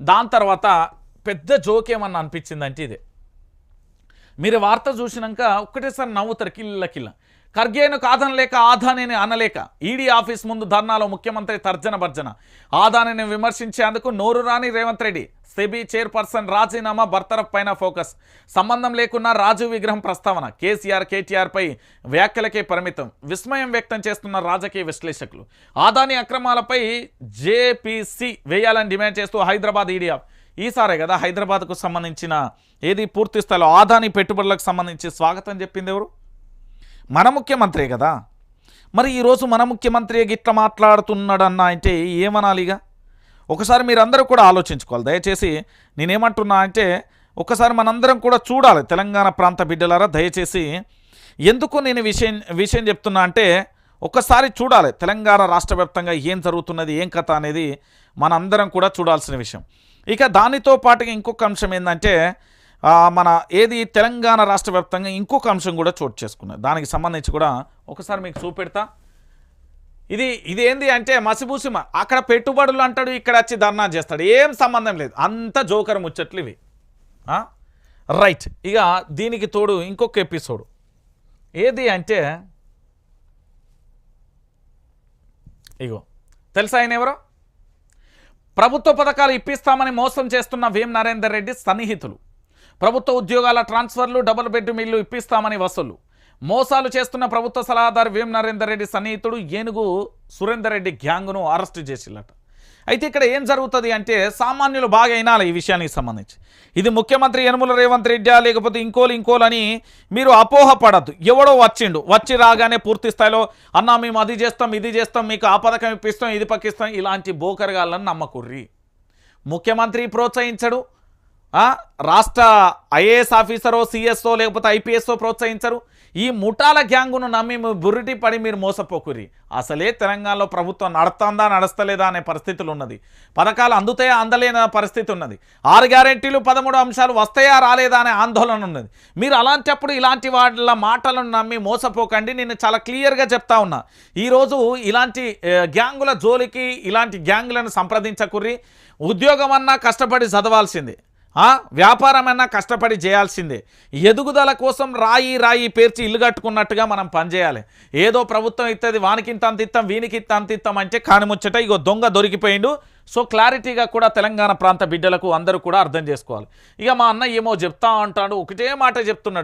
దాని తర్వాత పెద్ద జోకేమన్నా అనిపించిందంటే ఇదే. మీరు వార్త చూసినాక ఒక్కటేసారి నవ్వుతారు కిల్ల కిల్ల. ఖర్గేను కాదనలేక ఆదానిని అనలేక. ఈడీ ఆఫీస్ ముందు ధర్నాలో ముఖ్యమంత్రి తర్జన భర్జన. ఆదానిని విమర్శించేందుకు నోరు రాని రేవంత్ రెడ్డి. సెబీ చైర్పర్సన్ రాజీనామా బర్తరఫ్ పైన ఫోకస్. సంబంధం లేకున్నా రాజు విగ్రహం ప్రస్తావన. కేసీఆర్ కేటీఆర్పై వ్యాఖ్యలకే పరిమితం. విస్మయం వ్యక్తం చేస్తున్న రాజకీయ విశ్లేషకులు. ఆదాని అక్రమాలపై జేపీసీ వేయాలని డిమాండ్ చేస్తూ హైదరాబాద్ ఈడీ ఆఫీస్ ఈసారే కదా హైదరాబాద్కు సంబంధించిన ఏది పూర్తి స్థాయిలో ఆదాని పెట్టుబడులకు సంబంధించి స్వాగతం చెప్పింది ఎవరు? మన ముఖ్యమంత్రి కదా. మరి ఈరోజు మన ముఖ్యమంత్రి గిట్ల మాట్లాడుతున్నాడన్న అంటే ఏమనాలిగా? ఒకసారి మీరందరూ కూడా ఆలోచించుకోవాలి. దయచేసి నేనేమంటున్నా అంటే ఒకసారి మనందరం కూడా చూడాలి తెలంగాణ ప్రాంత బిడ్డలారా దయచేసి ఎందుకు నేను విషయం విషయం చెప్తున్నా అంటే ఒక్కసారి చూడాలి తెలంగాణ రాష్ట్ర ఏం జరుగుతున్నది ఏం కథ అనేది మనందరం కూడా చూడాల్సిన విషయం. ఇక దానితో పాటుగా ఇంకొక అంశం ఏంటంటే మన ఏది తెలంగాణ రాష్ట్ర వ్యాప్తంగా ఇంకొక అంశం కూడా చోటు చేసుకున్నది. దానికి సంబంధించి కూడా ఒకసారి మీకు చూపెడతా. ఇది ఇదేంది అంటే మసిబూసిమ అక్కడ పెట్టుబడులు అంటాడు ఇక్కడ వచ్చి ధర్నా చేస్తాడు. ఏం సంబంధం లేదు. అంత జోకర్ ముచ్చట్లు ఇవి. రైట్. ఇక దీనికి తోడు ఇంకొక ఎపిసోడ్. ఏది అంటే ఇగో తెలుసా ఆయన ఎవరో? ప్రభుత్వ పథకాలు ఇప్పిస్తామని మోసం చేస్తున్న వేం నరేందర్ రెడ్డి సన్నిహితులు. ప్రభుత్వ ఉద్యోగాల ట్రాన్స్ఫర్లు డబుల్ బెడ్రూమ్ ఇల్లు ఇప్పిస్తామని వసూలు. మోసాలు చేస్తున్న ప్రభుత్వ సలహాదారు వేం నరేందర్ రెడ్డి సన్నిహితుడు ఏనుగు సురేందర్ రెడ్డి గ్యాంగ్ను అరెస్టు చేసిల్లట. అయితే ఇక్కడ ఏం జరుగుతుంది అంటే సామాన్యులు బాగా అయినాలి ఈ విషయానికి సంబంధించి. ఇది ముఖ్యమంత్రి యనుమల రేవంత్ రెడ్డి లేకపోతే ఇంకోలు ఇంకోలని మీరు అపోహ పడద్దు ఎవడో వచ్చిండు. వచ్చి రాగానే పూర్తి స్థాయిలో అన్నా మేము అది చేస్తాం ఇది చేస్తాం మీకు ఆ పథకం ఇప్పిస్తాం ఇది పక్కిస్తాం ఇలాంటి బోకరగాళ్ళని నమ్మకుర్రి. ముఖ్యమంత్రి ప్రోత్సహించడు. రాష్ట్ర ఐఏఎస్ ఆఫీసరో సిఎస్ఓ లేకపోతే ఐపీఎస్ఓ ప్రోత్సహించరు. ఈ ముఠాల గ్యాంగును నమ్మి బురిటి బుర్రిటి పడి మీరు మోసపోకురి. అసలే తెలంగాణలో ప్రభుత్వం నడుస్తుందా నడుస్తలేదా అనే పరిస్థితులు ఉన్నది పథకాలు అందుతాయా అందలేదా పరిస్థితి ఉన్నది ఆరు గ్యారెంటీలు పదమూడు అంశాలు వస్తాయా రాలేదా అనే ఆందోళన ఉన్నది మీరు అలాంటప్పుడు ఇలాంటి వాళ్ళ మాటలను నమ్మి మోసపోకండి నేను చాలా క్లియర్గా చెప్తా ఉన్నా. ఈరోజు ఇలాంటి గ్యాంగుల జోలికి ఇలాంటి గ్యాంగులను సంప్రదించకుర్రి. ఉద్యోగం అన్నా కష్టపడి చదవాల్సిందే. వ్యాపారమైనా కష్టపడి చేయాల్సిందే. ఎదుగుదల కోసం రాయి రాయి పేర్చి ఇల్లు కట్టుకున్నట్టుగా మనం పనిచేయాలి. ఏదో ప్రభుత్వం ఇస్తుంది వానికింత అంత ఇస్తాం వీనికింత అంత ఇస్తాం అంటే కానిముచ్చట ఇగో దొంగ దొరికిపోయిండు. సో క్లారిటీగా కూడా తెలంగాణ ప్రాంత బిడ్డలకు అందరూ కూడా అర్థం చేసుకోవాలి. ఇక మా అన్న ఏమో చెప్తా అంటాడు ఒకటే మాట చెప్తున్నాడు.